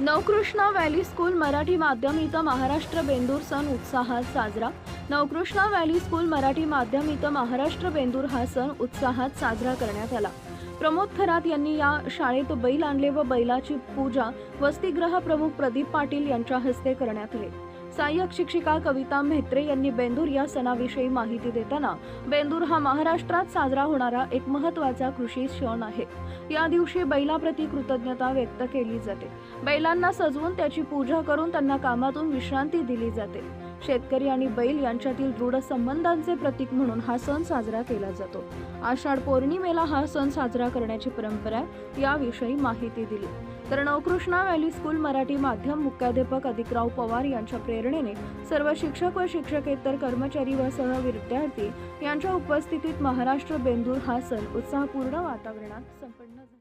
Navkrishna valley school Marathi माध्यम इथं महाराष्ट्र बेंदूर सण उत्साहात साजरा. नवकृष्णा व्हॅली स्कूल मराठी माध्यम इथं महाराष्ट्र बेंदूर हा सण उत्साहात साजरा करण्यात आला. प्रमोद थरात यांनी या शाळेत बैल आणले व बैलाची पूजा वसतिगृह प्रमुख प्रदीप पाटील यांच्या हस्ते करण्यात आले. सहाय्यक शिक्षिका कविता म्हेत्रे यांनी बेंदूर या सणाविषयी माहिती देताना बेंदूर हा महाराष्ट्रात साजरा होणारा एक महत्त्वाचा कृषी सण आहे. या दिवशी बैलाप्रती कृतज्ञता व्यक्त केली जाते. बैलांना सजवून त्याची पूजा करून त्यांना कामातून विश्रांती दिली जाते. शेतकरी आणि बैल यांच्यातील दृढ संबंधांचे प्रतीक म्हणून हा सण साजरा केला जातो. आषाढ पौर्णिमेला हा सण साजरा करण्याची परंपरा आहे याविषयी माहिती दिली. तर नवकृष्णा व्हॅली स्कूल मराठी माध्यम मुख्याध्यापक अधिकराव पवार यांच्या प्रेरणेने सर्व शिक्षक व शिक्षकेतर कर्मचारी व सह विद्यार्थी यांच्या उपस्थितीत महाराष्ट्र बेंदूर हा सण उत्साहपूर्ण वातावरणात संपन्न झाला.